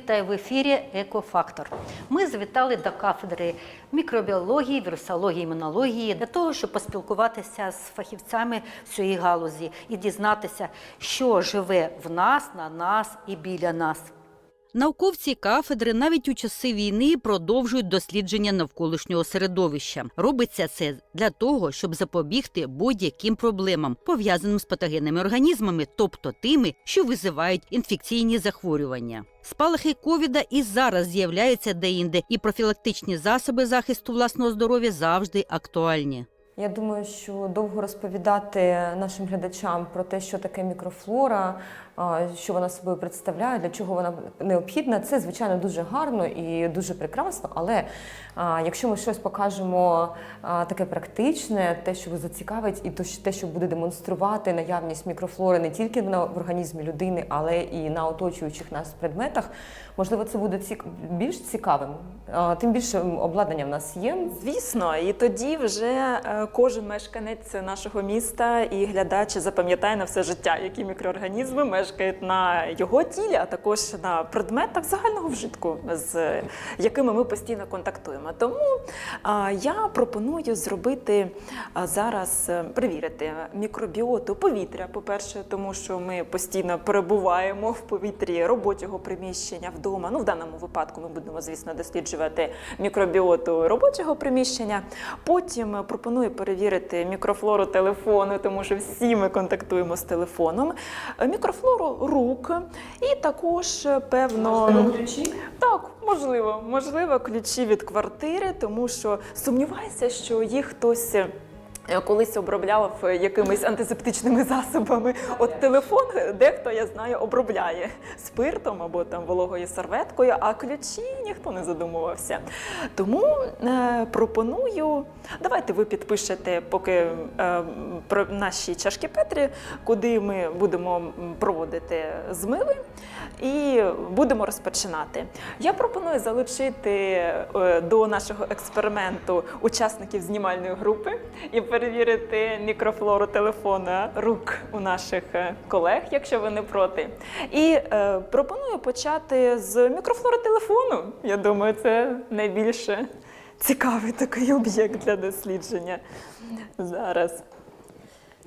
Вітаю в ефірі Екофактор. Ми завітали до кафедри мікробіології, вірусології, імунології для того, щоб поспілкуватися з фахівцями цієї галузі і дізнатися, що живе в нас, на нас і біля нас. Науковці кафедри навіть у часи війни продовжують дослідження навколишнього середовища. Робиться це для того, щоб запобігти будь-яким проблемам, пов'язаним з патогенними організмами, тобто тими, що визивають інфекційні захворювання. Спалахи ковіда і зараз з'являються деінде, і профілактичні засоби захисту власного здоров'я завжди актуальні. Я думаю, що довго розповідати нашим глядачам про те, що таке мікрофлора, що вона собою представляє, для чого вона необхідна, це звичайно дуже гарно і дуже прекрасно. Але якщо ми щось покажемо таке практичне, те, що зацікавить, і то, те, що буде демонструвати наявність мікрофлори не тільки в організмі людини, але і на оточуючих нас предметах, можливо, це буде більш цікавим. Тим більше обладнання в нас є. Звісно, і тоді вже е, кожен мешканець нашого міста і глядач запам'ятає на все життя, які мікроорганізми мешкають на його тілі, а також на предметах загального вжитку, з якими ми постійно контактуємо. Тому я пропоную зробити зараз е, перевірити мікробіоту повітря. По-перше, тому що ми постійно перебуваємо в повітрі робочого приміщення вдома. Ну, в даному випадку ми будемо, звісно, досліджувати мікробіоту робочого приміщення. Потім пропоную перевірити мікрофлору телефону, тому що всі ми контактуємо з телефоном, е, мікрофлору рук і також е, певно. ключі? Так, можливо, можливо, ключі від квартири, тому що сумніваюся, що їх хтось. Е, Колись обробляв е, якимись антисептичними засобами. От телефон дехто, я знаю, обробляє спиртом або там вологою серветкою, а ключі ніхто не задумувався. Тому е, пропоную, давайте ви підпишете поки е, про наші чашки Петрі, куди ми будемо проводити змиви, і будемо розпочинати. Я пропоную залучити е, до нашого експерименту учасників знімальної групи і перевірити мікрофлору телефона рук у наших е, колег, якщо ви не проти. І е, пропоную почати з мікрофлори телефону. Я думаю, це найбільше цікавий такий об'єкт для дослідження зараз.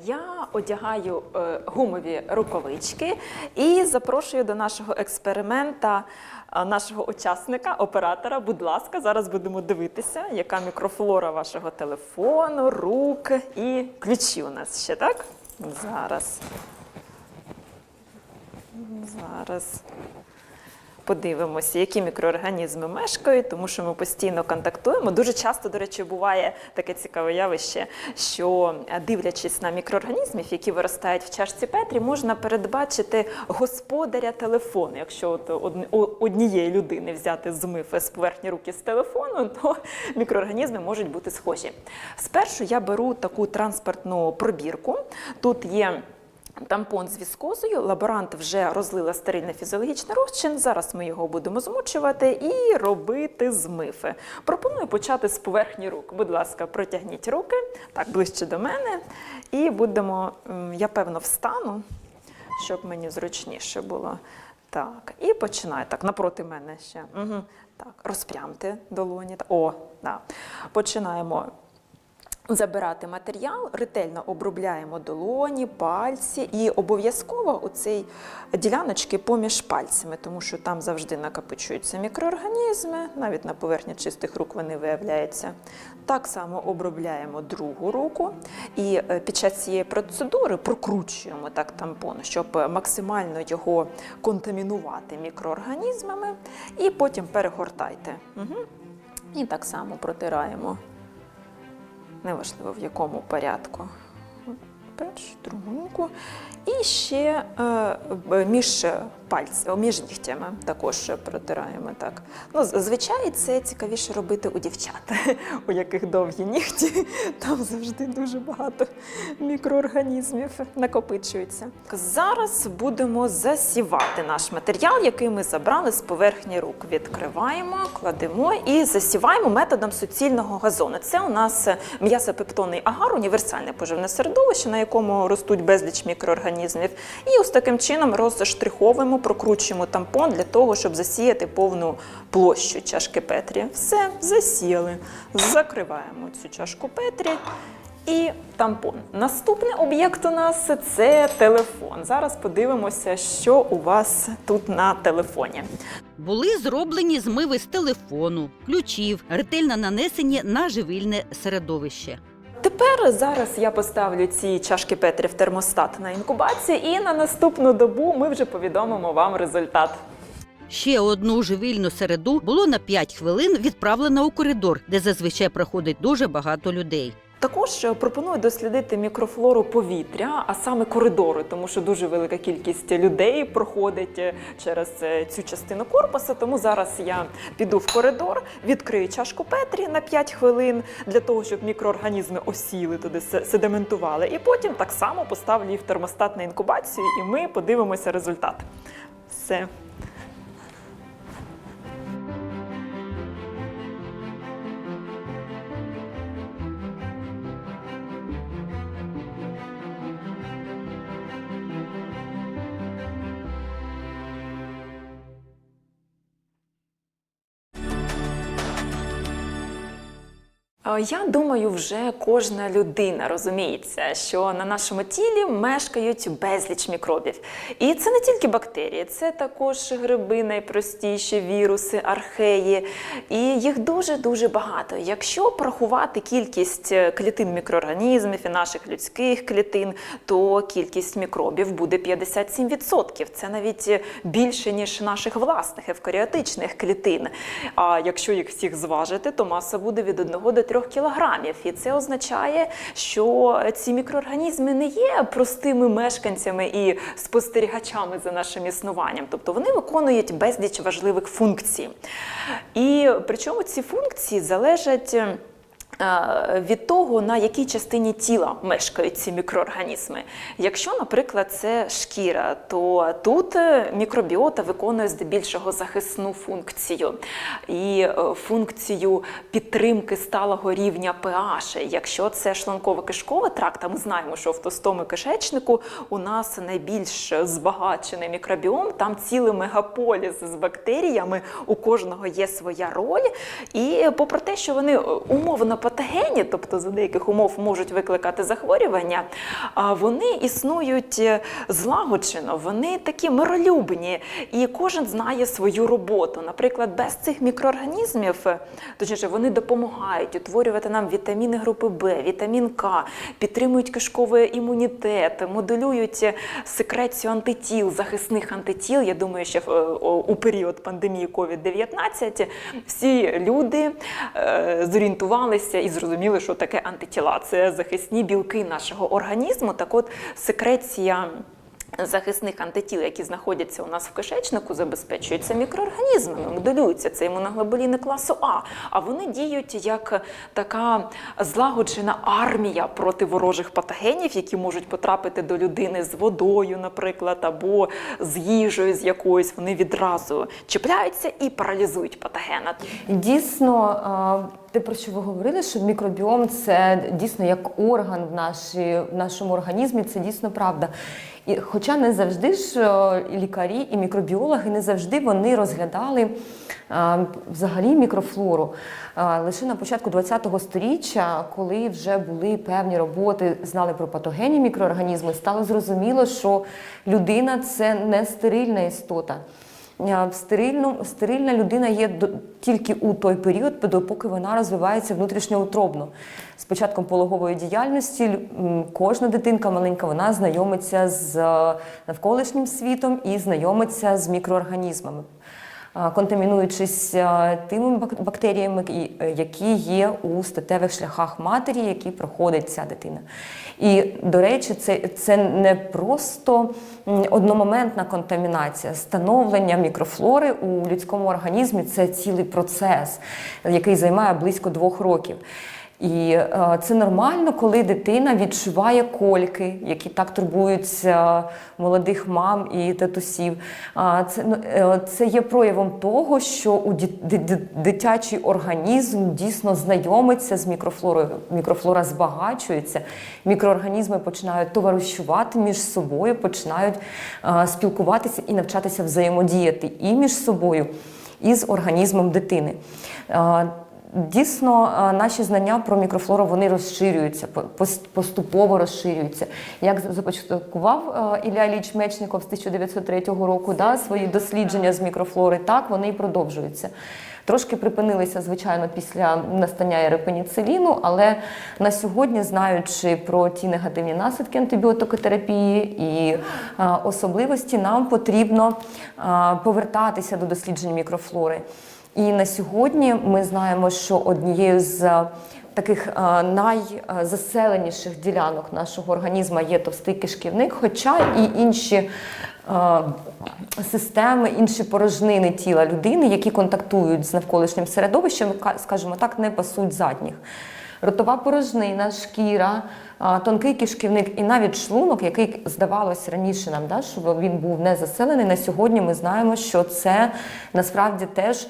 Я одягаю е, гумові рукавички і запрошую до нашого експеримента е, нашого учасника, оператора. Будь ласка, зараз будемо дивитися, яка мікрофлора вашого телефону, рук і ключі у нас ще, так? Зараз. Зараз. Подивимося, які мікроорганізми мешкають, тому що ми постійно контактуємо. Дуже часто, до речі, буває таке цікаве явище, що е, дивлячись на мікроорганізмів, які виростають в чашці Петрі, можна передбачити господаря телефону. Якщо от однієї людини взяти змив з поверхні руки з телефону, то мікроорганізми можуть бути схожі. Спершу я беру таку транспортну пробірку. Тут є. Тампон з віскозою, лаборант вже розлила стерильний фізіологічний розчин. Зараз ми його будемо змочувати і робити змифи. Пропоную почати з поверхні рук. Будь ласка, протягніть руки так ближче до мене, і будемо. Я певно встану, щоб мені зручніше було. Так, і починаю. Так, напроти мене ще. Угу. Так, розпрямте долоні. О, да. Починаємо забирати матеріал, ретельно обробляємо долоні, пальці і обов'язково оцей діляночки поміж пальцями, тому що там завжди накопичуються мікроорганізми, навіть на поверхні чистих рук вони виявляються. Так само обробляємо другу руку і е, під час цієї процедури прокручуємо так тампон, щоб максимально його контамінувати мікроорганізмами, і потім перегортайте. Угу. І так само протираємо неважливо в якому порядку. Першу, другу руку. І ще е, між пальцями, між нігтями також протираємо так. Ну, зазвичай це цікавіше робити у дівчат, у яких довгі нігті. Там завжди дуже багато мікроорганізмів накопичується. Зараз будемо засівати наш матеріал, який ми забрали з поверхні рук. Відкриваємо, кладемо і засіваємо методом суцільного газону. Це у нас м'ясопептонний агар, універсальне поживне середовище, на якому ростуть безліч мікроорганізмів. І ось таким чином розштриховуємо прокручуємо тампон для того, щоб засіяти повну площу чашки Петрі. Все, засіяли. Закриваємо цю чашку Петрі. І тампон. Наступний об'єкт у нас це телефон. Зараз подивимося, що у вас тут на телефоні. Були зроблені змиви з телефону, ключів, ретельно нанесені на живильне середовище. Тепер зараз я поставлю ці чашки Петрі в термостат на інкубацію, і на наступну добу ми вже повідомимо вам результат. Ще одну живільну середу було на 5 хвилин відправлено у коридор, де зазвичай проходить дуже багато людей. Також е, пропоную дослідити мікрофлору повітря, а саме коридори, тому що дуже велика кількість людей проходить е, через е, цю частину корпусу. Тому зараз я піду в коридор, відкрию чашку Петрі на 5 хвилин для того, щоб мікроорганізми осіли туди, се- sedimентували. І потім так само поставлю їх в термостат на інкубацію, і ми подивимося результат. Все. Я думаю, вже кожна людина розуміється, що на нашому тілі мешкають безліч мікробів. І це не тільки бактерії, це також гриби, найпростіші віруси, археї. І їх дуже-дуже багато. Якщо порахувати кількість е, клітин мікроорганізмів і наших людських клітин, то кількість мікробів буде 57%. Це навіть е, більше, ніж наших власних евкаріотичних клітин. А якщо їх всіх зважити, то маса буде від 1 до 3 кілограмів. І це означає, що ці мікроорганізми не є простими мешканцями і спостерігачами за нашим існуванням. Тобто вони виконують безліч важливих функцій. І причому ці функції залежать. Е, Від того, на якій частині тіла мешкають ці мікроорганізми. Якщо, наприклад, це шкіра, то тут е, мікробіота виконує здебільшого захисну функцію і е, функцію підтримки сталого рівня pH. Якщо це шлунково-кишковий тракт, а ми знаємо, що в товстому кишечнику у нас найбільш збагачений мікробіом, там цілий мегаполіс з бактеріями, у кожного є своя роль. І попри те, що вони умовно патогенні, тобто за деяких умов можуть викликати захворювання, вони існують е, злагоджено, вони такі миролюбні, і кожен знає свою роботу. Наприклад, без цих мікроорганізмів, е, точніше, вони допомагають утворювати нам вітаміни групи Б, вітамін К, підтримують кишковий імунітет, моделюють е, секрецію антитіл, захисних антитіл. Я думаю, що у період пандемії COVID-19 всі люди е, зорієнтувалися і зрозуміли, що таке антитіла. Це захисні білки нашого організму. Так от секреція. Захисних антитіл, які знаходяться у нас в кишечнику, забезпечуються мікроорганізмами, моделюються це імуноглобуліни класу А. А вони діють як така злагоджена армія проти ворожих патогенів, які можуть потрапити до людини з водою, наприклад, або з їжею з якоюсь. Вони відразу чіпляються і паралізують патогена. Дійсно, те, про що ви говорили, що мікробіом це дійсно як орган в, нашій, в нашому організмі, це дійсно правда. І, хоча не завжди ж е, лікарі і мікробіологи не завжди вони розглядали а, взагалі мікрофлору. А, лише на початку ХХ століття, коли вже були певні роботи, знали про патогенні мікроорганізми, стало зрозуміло, що людина це не стерильна істота. В Стерильну, стерильна людина є тільки у той період, допоки вона розвивається внутрішньоутробно. З початком пологової діяльності кожна дитинка маленька вона знайомиться з е, навколишнім світом і знайомиться з мікроорганізмами. А, Контамінуючись е, тими бак- бактеріями, е, які є у статевих шляхах матері, які проходить ця дитина. І, до речі, це, це не просто одномоментна контамінація. Становлення мікрофлори у людському організмі це цілий процес, який займає близько двох років. І е, це нормально, коли дитина відчуває кольки, які так турбуються молодих мам і татусів. Це, ну, е, це є проявом того, що у дитячий організм дійсно знайомиться з мікрофлорою. Мікрофлора збагачується, мікроорганізми починають товаришувати між собою, починають е, спілкуватися і навчатися взаємодіяти і між собою, і з організмом дитини. Дійсно, е, наші знання про мікрофлору вони розширюються, поступово розширюються. Як започаткував е, Ілля Ілліч Мечников з 1903 року да, свої дослідження з мікрофлори, так вони і продовжуються. Трошки припинилися, звичайно, після настання ери пеніциліну, але на сьогодні, знаючи про ті негативні наслідки антибіотикотерапії і е, особливості, нам потрібно повертатися до досліджень мікрофлори. І на сьогодні ми знаємо, що однією з е, таких е, найзаселеніших ділянок нашого організму є товстий кишківник, хоча і інші е, системи, інші порожнини тіла людини, які контактують з навколишнім середовищем, ка- скажімо так, не пасуть задніх. Ротова порожнина, шкіра, тонкий кишківник і навіть шлунок, який здавалось раніше нам, да, що він був не заселений. На сьогодні ми знаємо, що це насправді теж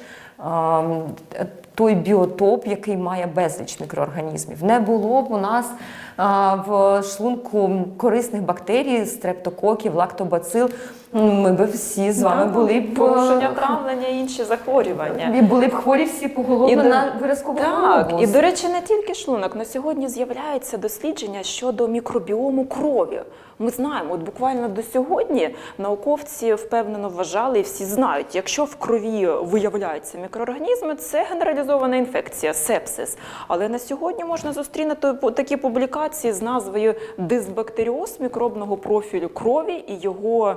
той біотоп, який має безліч мікроорганізмів. Не було б у нас в шлунку корисних бактерій, стрептококів, лактобацил. Ми б всі з вами були б порушення е, травлення і інші захворювання. і були б хворі всі поголовно на виразкову Так, і до речі, не тільки шлунок. На сьогодні з'являються дослідження щодо мікробіому крові. Ми знаємо, от буквально до сьогодні науковці впевнено вважали, і всі знають, якщо в крові виявляються мікроорганізми, це генералізована інфекція, сепсис. Але на сьогодні можна зустріти по- такі публікації з назвою дисбактеріоз мікробного профілю крові і його е,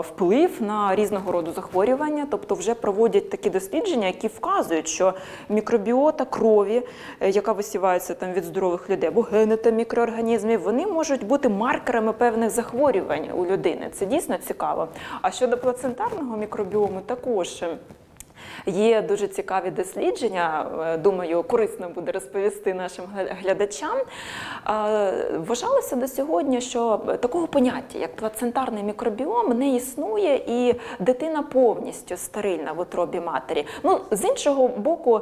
вплив на різного роду захворювання. Тобто вже проводять такі дослідження, які вказують, що мікробіота крові, е, яка висівається там від здорових людей, або гени та мікроорганізмів, вони можуть бути маркерами певних захворювань у людини. Це дійсно цікаво. А щодо плацентарного мікробіому, також. Є дуже цікаві дослідження. е, Думаю, корисно буде розповісти нашим глядачам. Вважалося до сьогодні, що такого поняття, як плацентарний мікробіом, не існує, і дитина повністю стерильна в утробі матері. Ну, з іншого боку,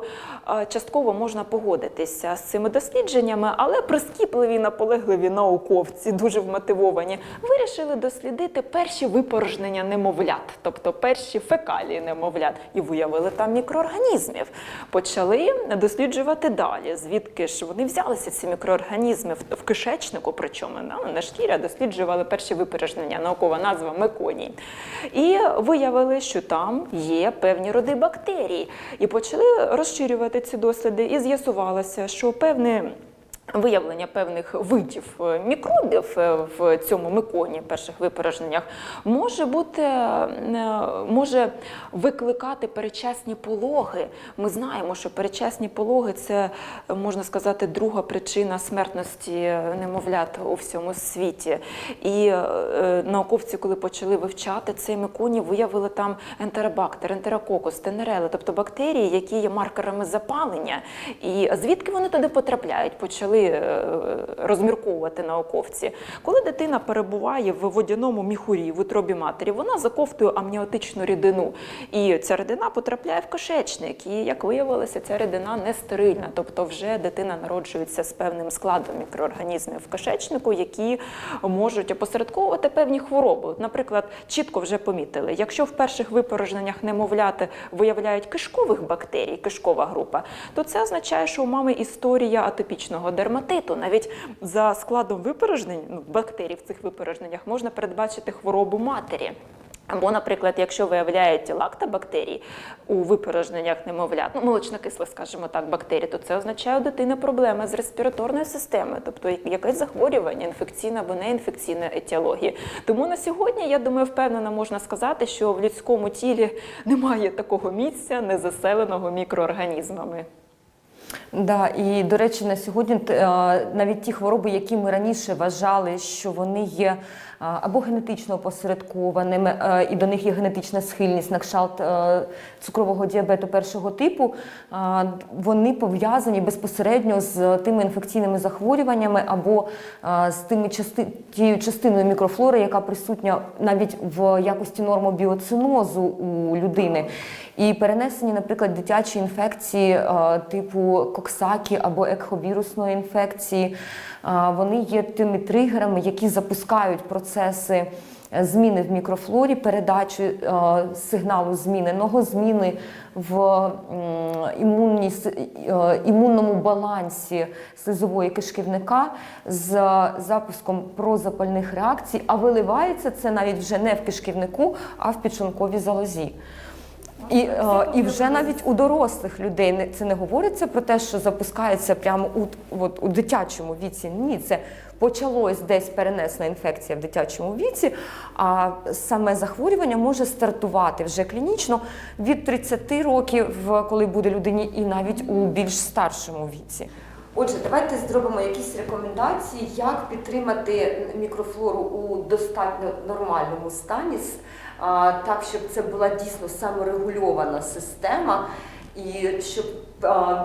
е, частково можна погодитися з цими дослідженнями, але прискіпливі, наполегливі науковці, дуже вмотивовані, вирішили дослідити перші випорожнення немовлят, тобто перші фекалії немовлят, і виявили там мікроорганізмів. Почали досліджувати далі, звідки ж вони взялися ці мікроорганізми в, кишечнику, причому на, на шкірі досліджували перші випорожнення, наукова назва меконій. І виявили, що там є певні роди бактерій. І почали розширювати ці досліди, і з'ясувалося, що певний Виявлення певних видів е, мікробів е, в цьому миконі, перших випорожненнях, може бути е, може викликати передчасні пологи. Ми знаємо, що передчасні пологи це можна сказати друга причина смертності немовлят у всьому світі. І науковці, коли почали вивчати цей миконі, виявили там ентеробактер, ентерококус, тенерели, тобто бактерії, які є маркерами запалення. І звідки вони туди потрапляють? Почали е, розмірковувати науковці. Коли дитина перебуває в водяному міхурі в утробі матері, вона заковтує амніотичну рідину. І ця рідина потрапляє в кишечник. І як виявилося, ця рідина не стерильна, тобто вже дитина народжується з певним складом мікроорганізмів в кишечнику, які можуть опосередковувати певні хвороби. Наприклад, чітко вже помітили, якщо в перших випорожненнях немовляти виявляють кишкових бактерій, кишкова група, то це означає, що у мами історія атопічного дерматиту. Навіть за складом випорожнень, ну, бактерій в цих випорожненнях можна передбачити хворобу матері. Або, наприклад, якщо виявляють лактобактерії у випорожненнях немовлят, ну молочнокислих, скажімо так, бактерій, то це означає у дитини проблеми з респіраторною системою, тобто якесь захворювання, інфекційна або неінфекційна етіологія. Тому на сьогодні, я думаю, впевнено можна сказати, що в людському тілі немає такого місця, не заселеного мікроорганізмами. Да, і до речі, на сьогодні е, навіть ті хвороби, які ми раніше вважали, що вони є або генетично опосередкованими, е, і до них є генетична схильність на кшталт е, цукрового діабету першого типу, е, вони пов'язані безпосередньо з тими інфекційними захворюваннями або з тими части, тією частиною мікрофлори, яка присутня навіть в якості нормобіоцинозу у людини. І перенесені, наприклад, дитячі інфекції типу коксакі або екховірусної інфекції, вони є тими тригерами, які запускають процеси е, зміни в мікрофлорі, передачі е, сигналу зміненого, зміни в м, імунній, е, імунному балансі слизової кишківника з запуском прозапальних реакцій, а виливається це навіть вже не в кишківнику, а в підшлунковій залозі. І, і вже навіть у дорослих людей це не говориться про те, що запускається прямо у, от, у дитячому віці. Ні, це почалось десь перенесена інфекція в дитячому віці, а саме захворювання може стартувати вже клінічно від 30 років, коли буде людині, і навіть у більш старшому віці. Отже, давайте зробимо якісь рекомендації, як підтримати мікрофлору у достатньо нормальному стані, так, щоб це була дійсно саморегульована система, і щоб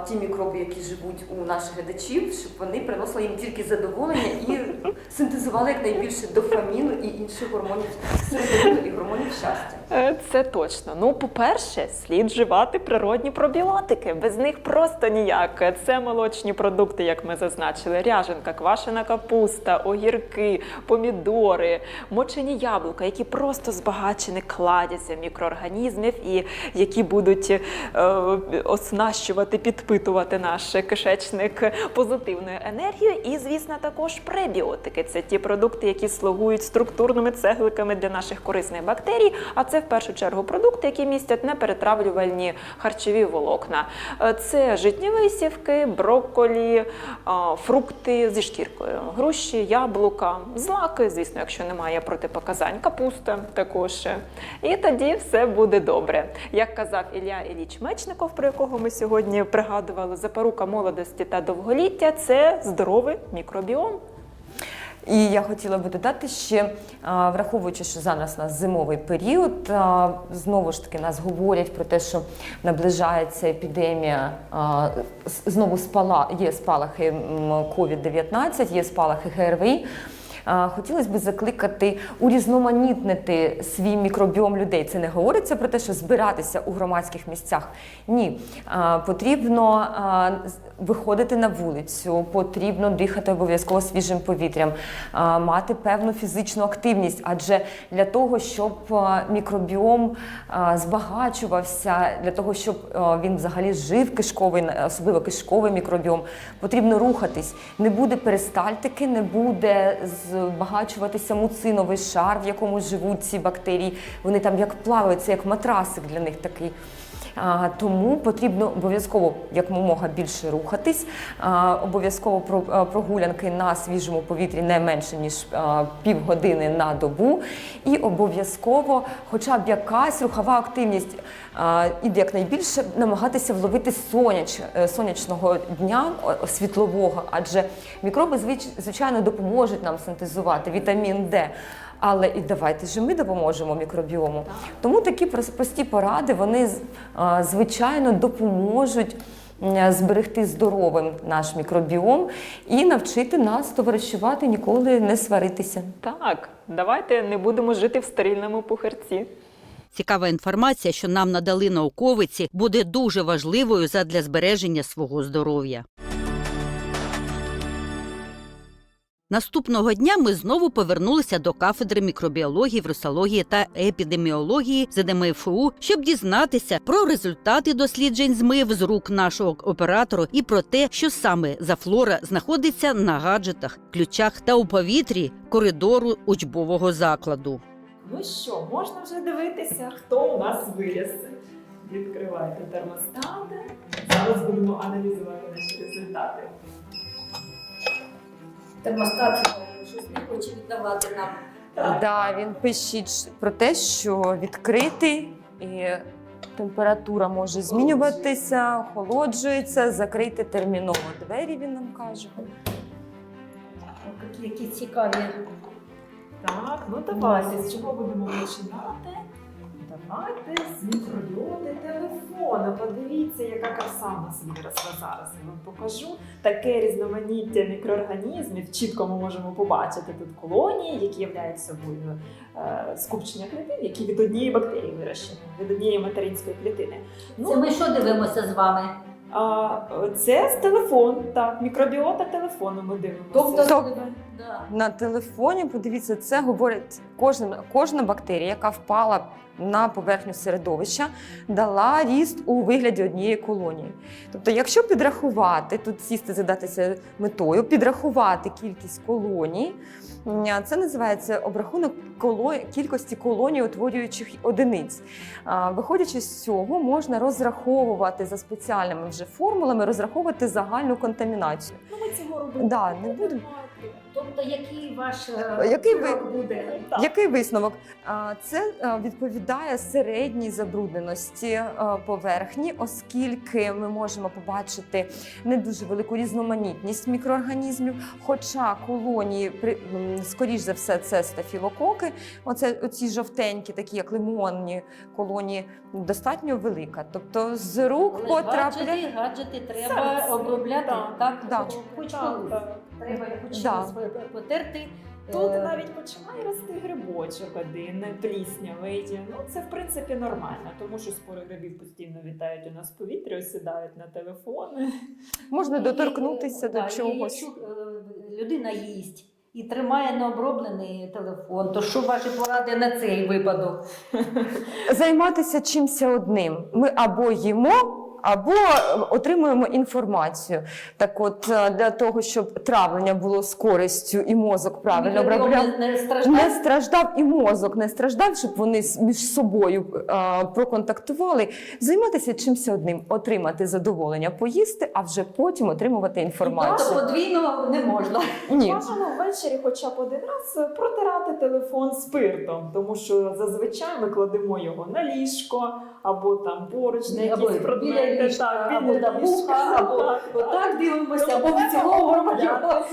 ті мікроби, які живуть у наших глядачів, щоб вони приносили їм тільки задоволення і синтезували якнайбільше дофаміну і інших гормонів серотоніну і гормонів щастя. Е, Це точно. Ну, по-перше, слід вживати природні пробіотики. Без них просто ніяк. Це молочні продукти, як ми зазначили: ряженка, квашена капуста, огірки, помідори, мочені яблука, які просто збагачені кладяться мікроорганізмів і які будуть е, оснащувати, підпитувати наш кишечник позитивною енергією. І, звісно, також пребіотики. Це ті продукти, які слугують структурними цегликами для наших корисних бактерій. А це в першу чергу продукти, які містять неперетравлювальні харчові волокна. Е, Це житні висівки, брокколі, фрукти зі шкіркою, груші, яблука, злаки, звісно, якщо немає протипоказань, капуста також. І тоді все буде добре. Як казав Ілля Іліч Мечников, про якого ми сьогодні пригадували, запорука молодості та довголіття це здоровий мікробіом. І я хотіла би додати ще, враховуючи, що зараз у нас зимовий період, знову ж таки нас говорять про те, що наближається епідемія, знову спала, є спалахи м, COVID-19, є спалахи ГРВІ. Хотілося б закликати урізноманітнити свій мікробіом людей. Це не говориться про те, що збиратися у громадських місцях. Ні, потрібно виходити на вулицю, потрібно дихати обов'язково свіжим повітрям, мати певну фізичну активність, адже для того, щоб мікробіом збагачувався, для того, щоб він взагалі жив кишковий, особливо кишковий мікробіом, потрібно рухатись. Не буде перистальтики, не буде збагачуватися муциновий шар, в якому живуть ці бактерії. Вони там як плавають, це як матрасик для них такий. Тому потрібно обов'язково якомога більше рухатись, обов'язково про- прогулянки на свіжому повітрі не менше ніж півгодини на добу, і обов'язково, хоча б якась рухова активність, і якнайбільше намагатися вловити соняч, е, сонячного дня світлового, адже мікроби звич- звичайно допоможуть нам синтезувати вітамін Д. Але і давайте ж ми допоможемо мікробіому. Тому такі прос- прості поради вони звичайно допоможуть зберегти здоровим наш мікробіом і навчити нас товаришувати, ніколи не сваритися. Так, давайте не будемо жити в стерильному пухарці. Цікава інформація, що нам надали науковиці, буде дуже важливою задля збереження свого здоров'я. Наступного дня ми знову повернулися до кафедри мікробіології, вірусології та епідеміології ЗДМФУ, щоб дізнатися про результати досліджень змив з рук нашого оператору і про те, що саме за флора знаходиться на гаджетах, ключах та у повітрі коридору учбового закладу. Ну що, можна вже дивитися, хто у нас виліз. Відкривайте термостати. Зараз будемо аналізувати наші результати. Термостат щось не хоче віддавати нам. Так. Да, він пишіть про те, що відкритий і Температура може змінюватися, охолоджується, закрити терміново двері, він нам каже. Які, які цікаві. Так, ну давайте, з чого будемо починати? Давайте з мікродіоди телефону. Подивіться, яка краса у нас виросла зараз. Я вам покажу. Таке різноманіття мікроорганізмів. Чітко ми можемо побачити тут колонії, які являють собою е, скупчення клітин, які від однієї бактерії вирощені, від однієї материнської клітини. Це ми що дивимося з вами? а, це з телефон, так, мікробіота телефону ми дивимося. Тобто- да. На телефоні, подивіться, це говорить кожна, кожна бактерія, яка впала на поверхню середовища, дала ріст у вигляді однієї колонії. Тобто, якщо підрахувати, тут сісти, задатися метою, підрахувати кількість колоній, це називається обрахунок кількості колоній утворюючих одиниць. Виходячи з цього, можна розраховувати за спеціальними вже формулами, розраховувати загальну контамінацію. Ну, ми цього робити Да, не будемо. Тобто, який ваш е, Який ви- вирок буде? Так. Який висновок? А, Це е, відповідає середній забрудненості е, поверхні, оскільки ми можемо побачити не дуже велику різноманітність мікроорганізмів. Хоча колонії, при- скоріш за все, це стафілококи. Оце оці жовтенькі, такі як лимонні колонії, достатньо велика. Тобто з рук потрапляє. гаджети, гаджети треба обробляти, Так, так? да. Хоч, хоч Так, колись. так. Треба Да. потерти. Тут Е, навіть починає рости грибочок один, пліснявий. Ну це в принципі нормально, тому що спори грибів постійно вітають у нас в повітрі, осідають на телефони. Можна і, доторкнутися е, до да, чогось. Якщо е, людина їсть і тримає необроблений телефон, то що ваші поради на цей випадок? займатися чимось одним. Ми або їмо. Або е, отримуємо інформацію. Так, от е, для того, щоб травлення було з користю і мозок правильно обробляв, не, не страждає? не страждав і мозок не страждав, щоб вони між собою е, проконтактували. Займатися чимось одним, отримати задоволення, поїсти, а вже потім отримувати Тобто інформацію. подвійно не можна. Ні, Бажано ввечері, хоча б один раз, протирати телефон спиртом, тому що зазвичай ми кладемо його на ліжко або там поруч на Або якісь біля так, або отак дивимося, або треба цілого обробляти.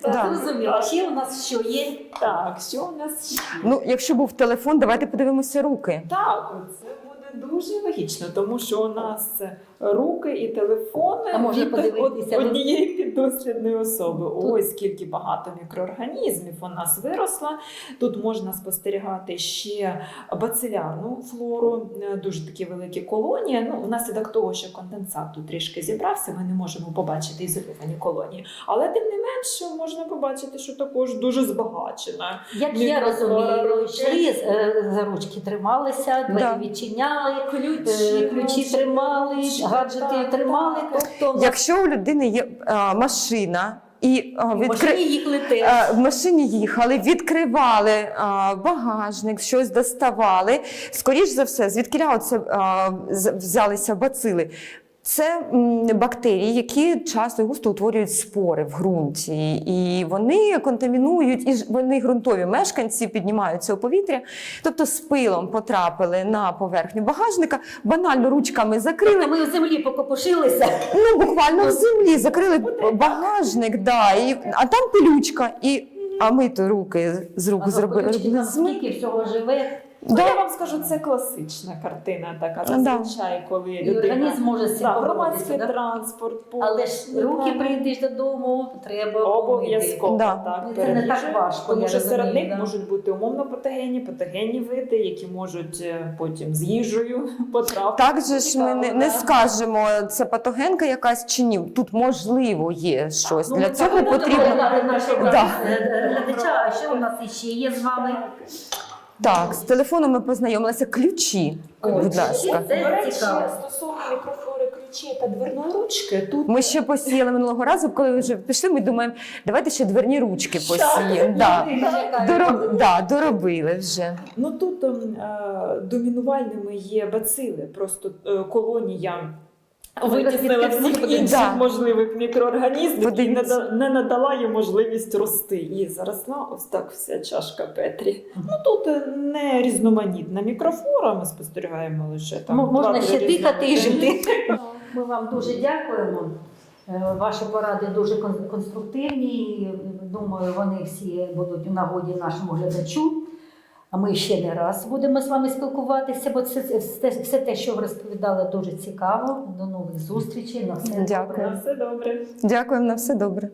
Зрозуміло. Ще у нас що є? Так, що у нас ще? ну якщо був телефон, давайте подивимося руки. Так, це буде дуже логічно, тому що у нас руки і телефони А можна від однієї піддослідної особи. Тут- Ось скільки багато мікроорганізмів у нас виросло. Тут можна спостерігати ще бацилярну флору, е, дуже такі великі колонії. Ну, внаслідок того, що конденсат тут трішки зібрався, ми не можемо побачити ізольовані колонії. Але тим не менше можна побачити, що також дуже збагачена. Як я розумію, йшли е, за ручки трималися, двері Да. відчиняли, Ключі, е, ключі тримали, гаджети так, тримали. так. Тобто Якщо у людини є а, машина і е, в машині їхали теж. Е, В машині їхали, відкривали багажник, щось доставали. Скоріш за все, звідки оце е, взялися бацили. Це бактерії, які часто і густо утворюють спори в ґрунті, і вони контамінують, і вони ґрунтові мешканці піднімаються у повітря, тобто з пилом потрапили на поверхню багажника, банально ручками закрили. Ми в землі покопошилися. Ну, буквально в землі закрили багажник, да, і, а там пилючка. І, а ми то руки з рук зробили. скільки всього живе, Ну, я вам скажу, це класична картина така. Да. Зазвичай, коли і людина організм може боротися. громадський да? транспорт, Але ж руки прийдеш додому, треба Обов'язково Да. так. Ну, це не так важко, Тому що серед них да. можуть бути умовно патогенні, патогенні види, які можуть е, потім з їжею потрапити. Так же ж ми не, не скажемо, це патогенка якась чи ні. Тут можливо є щось. Ну, Для цього так потрібно. е, глядача. А що у нас іще є з вами? Так, з телефоном ми познайомилися. Ключі, будь ласка. Це До речі, цікаво. стосовно мікрофлори ключі та дверної ручки, тут Ми ще посіяли минулого разу, коли вже пішли, ми думаємо, давайте ще дверні ручки посіємо. Да. Дороб... Да, доробили вже. Ну тут ем, е, домінувальними є бацили, просто е, колонія Витіснила всіх інших Да. можливих мікроорганізмів і не, да- не надала їм можливість рости. І заросла ось так вся чашка Петрі. Ну тут е, не різноманітна мікрофлора, ми спостерігаємо лише там. Можна ще дихати і жити. Ми вам дуже дякуємо. Е, Ваші поради дуже конструктивні. Думаю, вони всі будуть у нагоді нашому глядачу. А ми ще не раз будемо з вами спілкуватися, бо це, це все, все те, що ви розповідали, дуже цікаво. До нових зустрічей. На все Дякую. На все добре. Дякуємо на все добре.